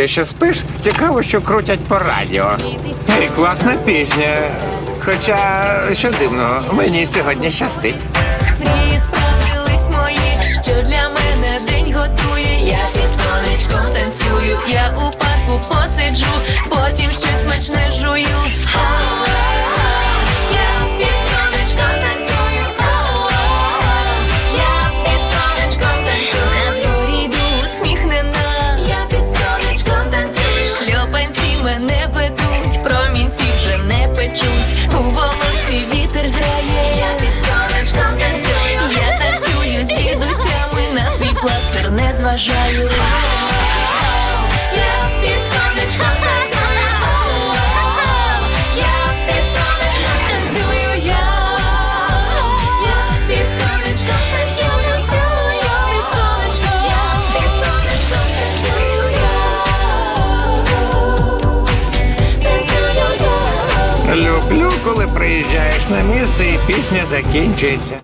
ти ще спиш? Цікаво, що крутять по радіо. Ей, класна пісня. Хоча, що дивного, мені сьогодні щастить. Пластир. Я під. Я під сонечком танцюю я. Під сонечком танцюю. Я під сонечком. Під сонечком. Танцюю я. Люблю, коли приїжджаєш на місце і пісня закінчується.